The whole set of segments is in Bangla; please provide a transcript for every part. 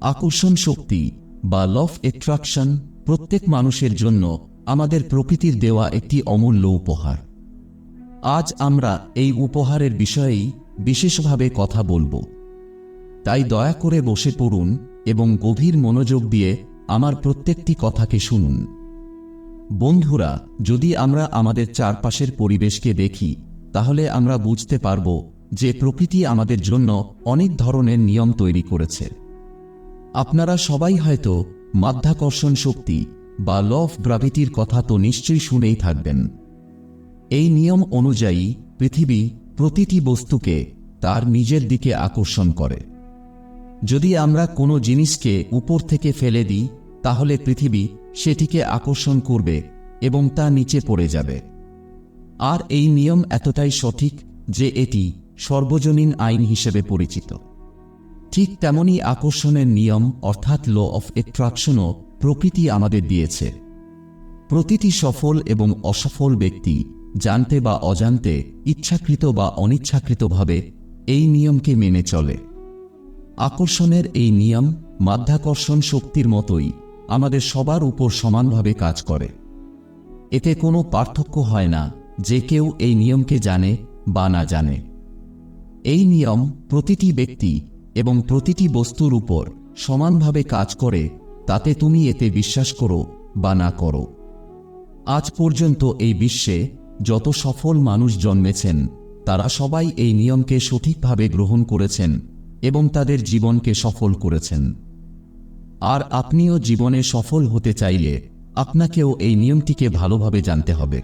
আকর্ষণ শক্তি বা লফ অ্যাট্রাকশন প্রত্যেক মানুষের জন্য আমাদের প্রকৃতির দেওয়া একটি অমূল্য উপহার। আজ আমরা এই উপহারের বিষয়েই বিশেষভাবে কথা বলব। তাই দয়া করে বসে পড়ুন এবং গভীর মনোযোগ দিয়ে আমার প্রত্যেকটি কথাকে শুনুন। বন্ধুরা, যদি আমরা আমাদের চারপাশের পরিবেশকে দেখি, তাহলে আমরা বুঝতে পারব যে প্রকৃতি আমাদের জন্য অনেক ধরনের নিয়ম তৈরি করেছে। আপনারা সবাই হয়তো মাধ্যাকর্ষণ শক্তি বা ল অফ গ্রাভিটির কথা তো নিশ্চয়ই শুনেই থাকবেন। এই নিয়ম অনুযায়ী পৃথিবী প্রতিটি বস্তুকে তার নিজের দিকে আকর্ষণ করে। যদি আমরা কোনো জিনিসকে উপর থেকে ফেলে দিই, তাহলে পৃথিবী সেটিকে আকর্ষণ করবে এবং তা নিচে পড়ে যাবে। আর এই নিয়ম এতটাই সঠিক যে এটি সর্বজনীন আইন হিসেবে পরিচিত। ঠিক তেমনই আকর্ষণের নিয়ম, অর্থাৎ ল অফ অ্যাট্রাকশনও প্রকৃতি আমাদের দিয়েছে। প্রতিটি সফল এবং অসফল ব্যক্তি জানতে বা অজান্তে, ইচ্ছাকৃত বা অনিচ্ছাকৃতভাবে এই নিয়মকে মেনে চলে। আকর্ষণের এই নিয়ম মাধ্যাকর্ষণ শক্তির মতোই আমাদের সবার উপর সমানভাবে কাজ করে। এতে কোনো পার্থক্য হয় না যে কেউ এই নিয়মকে জানে বা না জানে। এই নিয়ম প্রতিটি ব্যক্তি এবং প্রতিটি বস্তুর উপর সমানভাবে কাজ করে, তাতে তুমি এতে বিশ্বাস করো বা না করো। আজ পর্যন্ত এই বিশ্বে যত সফল মানুষ জন্মেছেন, তারা সবাই এই নিয়মকে সঠিকভাবে গ্রহণ করেছেন এবং তাদের জীবনকে সফল করেছেন। আর আপনিও জীবনে সফল হতে চাইলে আপনাকেও এই নিয়মটিকে ভালোভাবে জানতে হবে।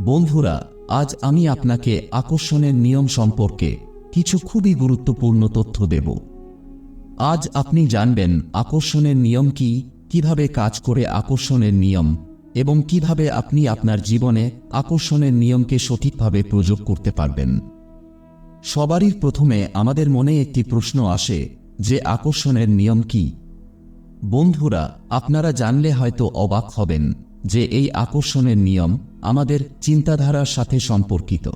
বন্ধুরা, আজ আমি আপনাকে আকর্ষণের নিয়ম সম্পর্কে কিছু খুবই গুরুত্বপূর্ণ তথ্য দেব। আজ আপনি জানবেন আকর্ষণের নিয়ম কি, কীভাবে কাজ করে আকর্ষণের নিয়ম, এবং কীভাবে আপনি আপনার জীবনে আকর্ষণের নিয়মকে সঠিকভাবে প্রয়োগ করতে পারবেন। সবারই প্রথমে আমাদের মনে একটি প্রশ্ন আসে যে আকর্ষণের নিয়ম কি? বন্ধুরা, আপনারা জানলে হয়তো অবাক হবেন যে এই আকর্ষণের নিয়ম আমাদের চিন্তাধারার সাথে সম্পর্কিত।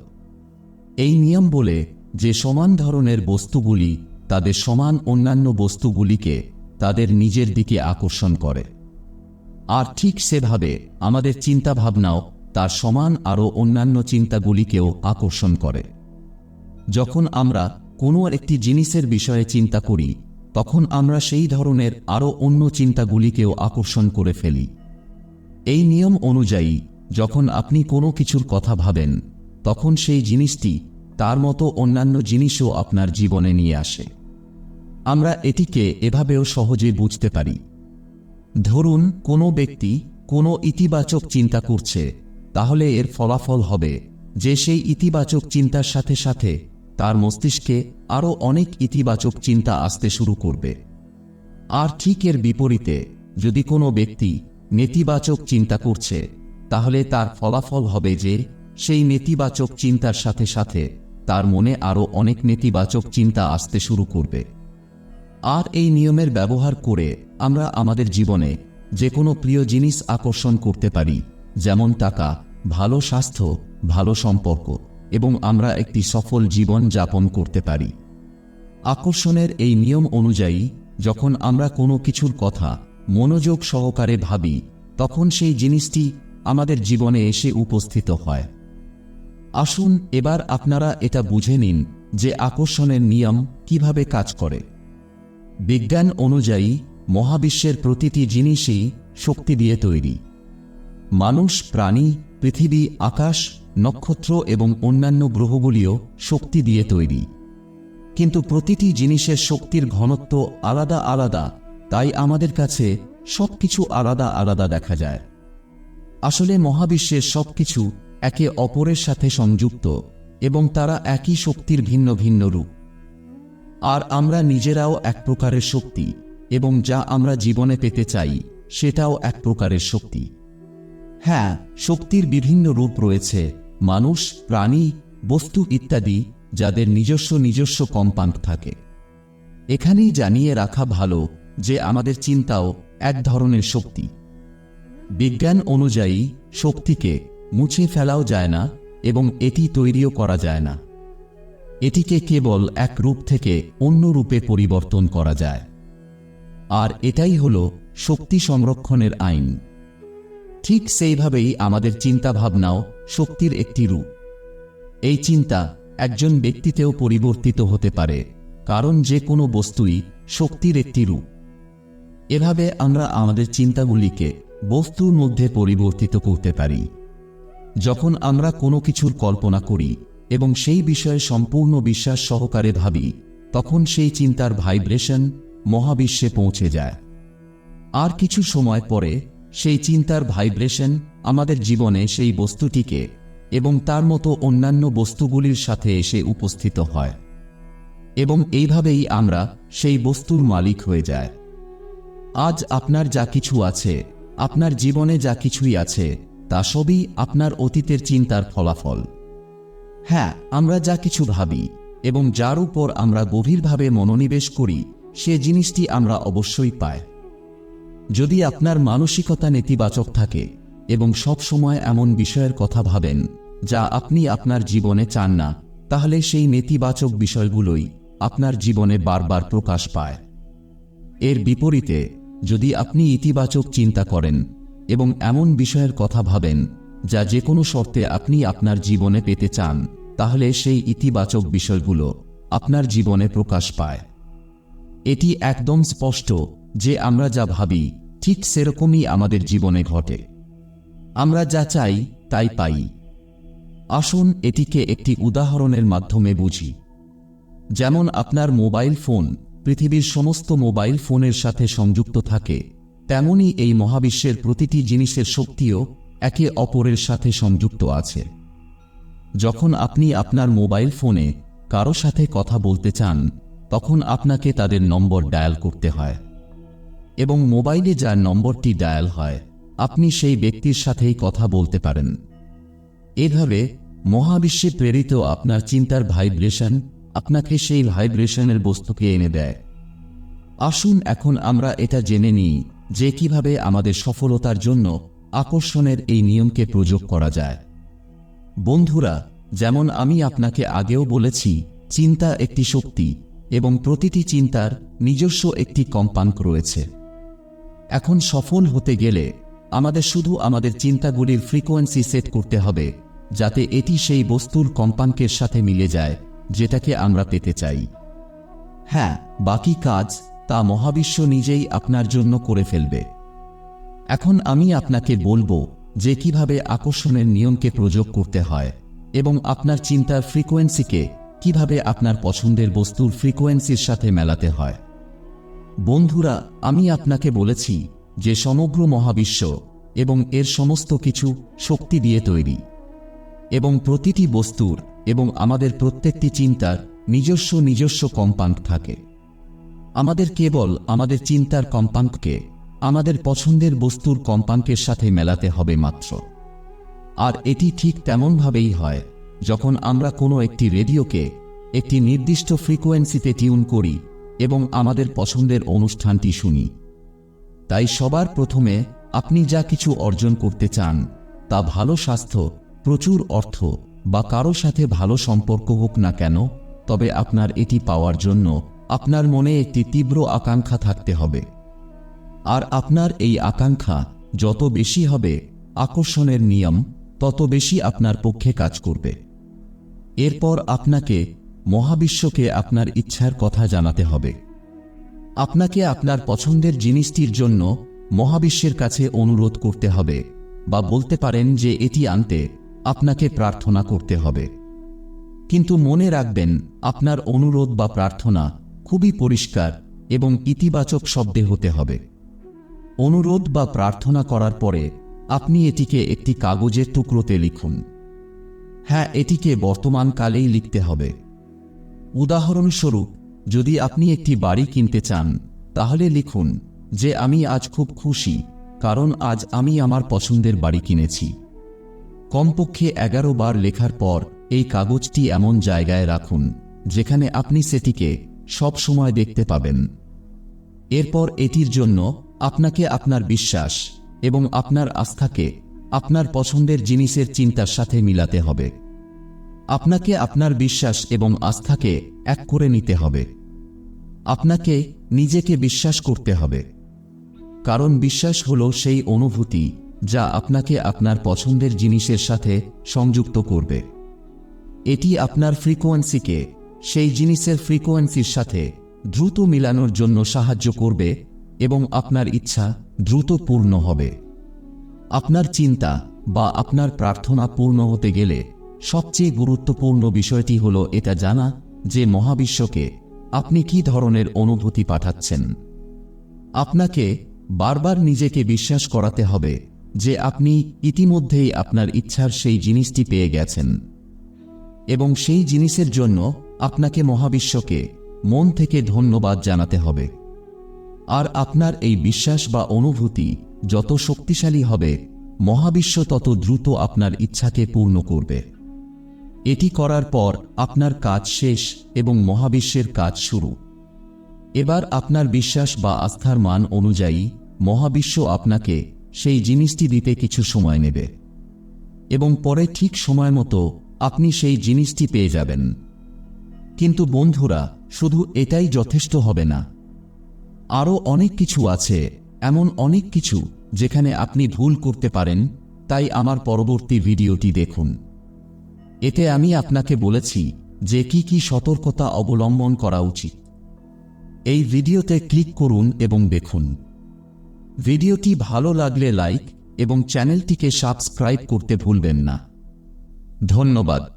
এই নিয়ম বলে যে সমান ধরনের বস্তুগুলি তাদের সমান অন্যান্য বস্তুগুলিকে তাদের নিজের দিকে আকর্ষণ করে। আর ঠিক সেভাবে আমাদের চিন্তাভাবনাও তার সমান আরও অন্যান্য চিন্তাগুলিকেও আকর্ষণ করে। যখন আমরা কোনো একটি জিনিসের বিষয়ে চিন্তা করি, তখন আমরা সেই ধরনের আরও অন্য চিন্তাগুলিকেও আকর্ষণ করে ফেলি। এই নিয়ম অনুযায়ী, যখন আপনি কোনো কিছুর কথা ভাবেন, তখন সেই জিনিসটি তার মতো অন্যান্য জিনিসও আপনার জীবনে নিয়ে আসে। আমরা এটিকে এভাবেও সহজে বুঝতে পারি। ধরুন, কোনো ব্যক্তি কোনো ইতিবাচক চিন্তা করছে, তাহলে এর ফলাফল হবে যে সেই ইতিবাচক চিন্তার সাথে সাথে তার মস্তিষ্কে আরও অনেক ইতিবাচক চিন্তা আসতে শুরু করবে। আর ঠিক এর বিপরীতে, যদি কোনো ব্যক্তি নেতিবাচক চিন্তা করছে, তাহলে তার ফলাফল হবে যে সেই নেতিবাচক চিন্তার সাথে সাথে তার মনে আরও অনেক নেতিবাচক চিন্তা আসতে শুরু করবে। আর এই নিয়মের ব্যবহার করে আমরা আমাদের জীবনে যে কোনো প্রিয় জিনিস আকর্ষণ করতে পারি, যেমন টাকা, ভালো স্বাস্থ্য, ভালো সম্পর্ক, এবং আমরা একটি সফল জীবন যাপন করতে পারি। আকর্ষণের এই নিয়ম অনুযায়ী, যখন আমরা কোনো কিছুর কথা মনোযোগ সহকারে ভাবি, তখন সেই জিনিসটি আমাদের জীবনে এসে উপস্থিত হয়। আসুন এবার আপনারা এটা বুঝে নিন যে আকর্ষণের নিয়ম কীভাবে কাজ করে। বিজ্ঞান অনুযায়ী, মহাবিশ্বের প্রতিটি জিনিসই শক্তি দিয়ে তৈরি। মানুষ, প্রাণী, পৃথিবী, আকাশ, নক্ষত্র এবং অন্যান্য গ্রহগুলিও শক্তি দিয়ে তৈরি। কিন্তু প্রতিটি জিনিসের শক্তির ঘনত্ব আলাদা আলাদা, তাই আমাদের কাছে সবকিছু আলাদা আলাদা দেখা যায়। আসলে মহাবিশ্বের সবকিছু একে অপরের সাথে সংযুক্ত এবং তারা একই শক্তির ভিন্ন ভিন্ন রূপ। আর আমরা নিজেরাও এক প্রকারের শক্তি এবং যা আমরা জীবনে পেতে চাই, সেটাও এক প্রকারের শক্তি। হ্যাঁ শক্তির বিভিন্ন রূপ রয়েছে, মানুষ, প্রাণী, বস্তু ইত্যাদি, যাদের নিজস্ব নিজস্ব কম্পাঙ্ক থাকে। এখানেই জানিয়ে রাখা ভালো যে আমাদের চিন্তাও এক ধরনের শক্তি। বিজ্ঞান অনুযায়ী, শক্তিকে মুছে ফেলাও যায় না এবং এটি তৈরিও করা যায় না। এটিকে কেবল এক রূপ থেকে অন্য রূপে পরিবর্তন করা যায়। আর এটাই হল শক্তি সংরক্ষণের আইন। ঠিক সেইভাবেই আমাদের চিন্তা ভাবনাও শক্তির একটি রূপ। এই চিন্তা একজন ব্যক্তিতেও পরিবর্তিত হতে পারে, কারণ যে কোনো বস্তুই শক্তির একটি রূপ। এভাবে আমরা আমাদের চিন্তাগুলিকে বস্তুর মধ্যে পরিবর্তিত করতে পারি। যখন আমরা কোনো কিছুর কল্পনা করি এবং সেই বিষয়ে সম্পূর্ণ বিশ্বাস সহকারে ভাবি, তখন সেই চিন্তার ভাইব্রেশন মহাবিশ্বে পৌঁছে যায়। আর কিছু সময় পরে সেই চিন্তার ভাইব্রেশন আমাদের জীবনে সেই বস্তুটিকে এবং তার মতো অন্যান্য বস্তুগুলির সাথে এসে উপস্থিত হয়। এবং এইভাবেই আমরা সেই বস্তুর মালিক হয়ে যায়। আজ আপনার যা কিছু আছে, আপনার জীবনে যা কিছুই আছে তা সবই আপনার অতীতের চিন্তার ফলাফল। হ্যাঁ আমরা যা কিছু ভাবি এবং যার উপর আমরা গভীরভাবে মনোনিবেশ করি, সে জিনিসটি আমরা অবশ্যই পাই। যদি আপনার মানসিকতা নেতিবাচক থাকে এবং সব সময় এমন বিষয়ের কথা ভাবেন যা আপনি আপনার জীবনে চান না, তাহলে সেই নেতিবাচক বিষয়গুলোই আপনার জীবনে বারবার প্রকাশ পায়। এর বিপরীতে, যদি আপনি ইতিবাচক চিন্তা করেন এবং এমন বিষয়ের কথা ভাবেন, যা যে কোনো শর্তে আপনি আপনার জীবনে পেতে চান, তাহলে সেই ইতিবাচক বিষয়গুলো আপনার জীবনে প্রকাশ পায়। এটি একদম স্পষ্ট যে আমরা যা ভাবি, ঠিক সেরকমই আমাদের জীবনে ঘটে। আমরা যা চাই, তাই পাই। আসুন এটিকে একটি উদাহরণের মাধ্যমে বুঝি। যেমন আপনার মোবাইল ফোন, পৃথিবীর সমস্ত মোবাইল ফোনের সাথে সংযুক্ত থাকে তেমনি এই মহাবিশ্বের প্রতিটি জিনিসের শক্তিও একে অপরের সাথে সংযুক্ত আছে। যখন আপনি আপনার মোবাইল ফোনে কারও সাথে কথা বলতে চান, তখন আপনাকে তাদের নম্বর ডায়াল করতে হয়। এবং মোবাইলে যার নম্বরটি ডায়াল হয়, আপনি সেই ব্যক্তির সাথেই কথা বলতে পারেন। এভাবে মহাবিশ্বে প্রেরিত আপনার চিন্তার ভাইব্রেশন আপনাকে সেই ভাইব্রেশনের বস্তুকে এনে দেয়। আসুন এখন আমরা এটা জেনে নিই যে কীভাবে আমাদের সফলতার জন্য আকর্ষণের এই নিয়মকে প্রয়োগ করা যায়। বন্ধুরা, যেমন আমি আপনাকে আগেও বলেছি, চিন্তা একটি শক্তি এবং প্রতিটি চিন্তার নিজস্ব একটি কম্পাঙ্ক রয়েছে। এখন সফল হতে গেলে আমাদের শুধু আমাদের চিন্তাগুলির ফ্রিকোয়েন্সি সেট করতে হবে, যাতে এটি সেই বস্তুর কম্পাঙ্কের সাথে মিলে যায়, যেটাকে আমরা পেতে চাই। হ্যাঁ বাকি কাজ তা মহাবিশ্ব নিজেই আপনার জন্য করে ফেলবে। এখন আমি আপনাকে বলব যে কীভাবে আকর্ষণের নিয়মকে প্রয়োগ করতে হয় এবং আপনার চিন্তার ফ্রিকোয়েন্সিকে কীভাবে আপনার পছন্দের বস্তুর ফ্রিকোয়েন্সির সাথে মেলাতে হয়। বন্ধুরা, আমি আপনাকে বলেছি যে সমগ্র মহাবিশ্ব এবং এর সমস্ত কিছু শক্তি দিয়ে তৈরি এবং প্রতিটি বস্তুর এবং আমাদের প্রত্যেকটি চিন্তার নিজস্ব নিজস্ব কম্পাঙ্ক থাকে। আমাদের কেবল আমাদের চিন্তার কম্পাঙ্ককে, আমাদের পছন্দের বস্তুর কম্পাঙ্কের সাথে মেলাতে হবে মাত্র। আর এটি ঠিক তেমনভাবেই হয়, যখন আমরা কোনো একটি রেডিওকে একটি নির্দিষ্ট ফ্রিকোয়েন্সিতে টিউন করি এবং আমাদের পছন্দের অনুষ্ঠানটি শুনি। তাই সবার প্রথমে আপনি যা কিছু অর্জন করতে চান, তা ভালো স্বাস্থ্য, প্রচুর অর্থ বা কারও সাথে ভালো সম্পর্ক হোক না কেন, তবে আপনার এটি পাওয়ার জন্য আপনার মনে একটি তীব্র আকাঙ্ক্ষা থাকতে হবে। আর আপনার এই আকাঙ্ক্ষা যত বেশি হবে, আকর্ষণের নিয়ম তত বেশি আপনার পক্ষে কাজ করবে। এরপর আপনাকে মহাবিশ্বকে আপনার ইচ্ছার কথা জানাতে হবে। আপনাকে আপনার পছন্দের জিনিসটির জন্য মহাবিশ্বের কাছে অনুরোধ করতে হবে বা বলতে পারেন যে এটি আনতে আপনাকে প্রার্থনা করতে হবে। কিন্তু মনে রাখবেন, আপনার অনুরোধ বা প্রার্থনা খুবই পরিষ্কার এবং ইতিবাচক শব্দে হতে হবে। অনুরোধ বা প্রার্থনা করার পরে আপনি এটিকে একটি কাগজের টুকরোতে লিখুন। হ্যাঁ এটিকে বর্তমানকালেই লিখতে হবে। উদাহরণস্বরূপ, যদি আপনি একটি বাড়ি কিনতে চান, তাহলে লিখুন যে আমি আজ খুব খুশি, কারণ আজ আমি আমার পছন্দের বাড়ি কিনেছি। কমপক্ষে এগারো বার লেখার পর এই কাগজটি এমন জায়গায় রাখুন, যেখানে আপনি সেটিকে সব সময় দেখতে পাবেন। এরপর এটির জন্য আপনাকে আপনার বিশ্বাস এবং আপনার আস্থাকে, আপনার পছন্দের জিনিসের চিন্তার সাথে মিলাতে হবে। আপনাকে আপনার বিশ্বাস এবং আস্থাকে এক করে নিতে হবে। আপনাকে নিজেকে বিশ্বাস করতে হবে। কারণ বিশ্বাস হলো সেই অনুভূতি যা আপনাকে আপনার পছন্দের জিনিসের সাথে সংযুক্ত করবে। এটি আপনার ফ্রিকোয়েন্সিকে সেই জিনিসের ফ্রিকোয়েন্সির সাথে দ্রুত মিলানোর জন্য সাহায্য করবে এবং আপনার ইচ্ছা দ্রুত পূর্ণ হবে। আপনার চিন্তা বা আপনার প্রার্থনা পূর্ণ হতে গেলে সবচেয়ে গুরুত্বপূর্ণ বিষয়টি হল এটা জানা যে মহাবিশ্বকে আপনি কি ধরনের অনুভূতি পাঠাচ্ছেন। আপনাকে বারবার নিজেকে বিশ্বাস করাতে হবে যে আপনি ইতিমধ্যেই আপনার ইচ্ছার সেই জিনিসটি পেয়ে গেছেন। এবং সেই জিনিসের জন্য আপনাকে মহাবিশ্বকে মন থেকে ধন্যবাদ জানাতে হবে। আর আপনার এই বিশ্বাস বা অনুভূতি যত শক্তিশালী হবে, মহাবিশ্ব তত দ্রুত আপনার ইচ্ছাকে পূর্ণ করবে। এটি করার পর আপনার কাজ শেষ এবং মহাবিশ্বের কাজ শুরু। এবার আপনার বিশ্বাস বা আস্থার মান অনুযায়ী মহাবিশ্ব আপনাকে সেই জিনিসটি দিতে কিছু সময় নেবে। এবং পরে ঠিক সময় মতো আপনি সেই জিনিসটি পেয়ে যাবেন। কিন্তু বন্ধুরা, শুধু এটাই যথেষ্ট হবে না। আরও অনেক কিছু আছে, এমন অনেক কিছু যেখানে আপনি ভুল করতে পারেন, তাই আমার পরবর্তী ভিডিওটি দেখুন। এতে আমি আপনাকে বলেছি যে কি কি সতর্কতা অবলম্বন করা উচিত। এই ভিডিওতে ক্লিক করুন এবং দেখুন। ভিডিওটি ভালো লাগলে লাইক এবং চ্যানেলটিকে সাবস্ক্রাইব করতে ভুলবেন না। ধন্যবাদ।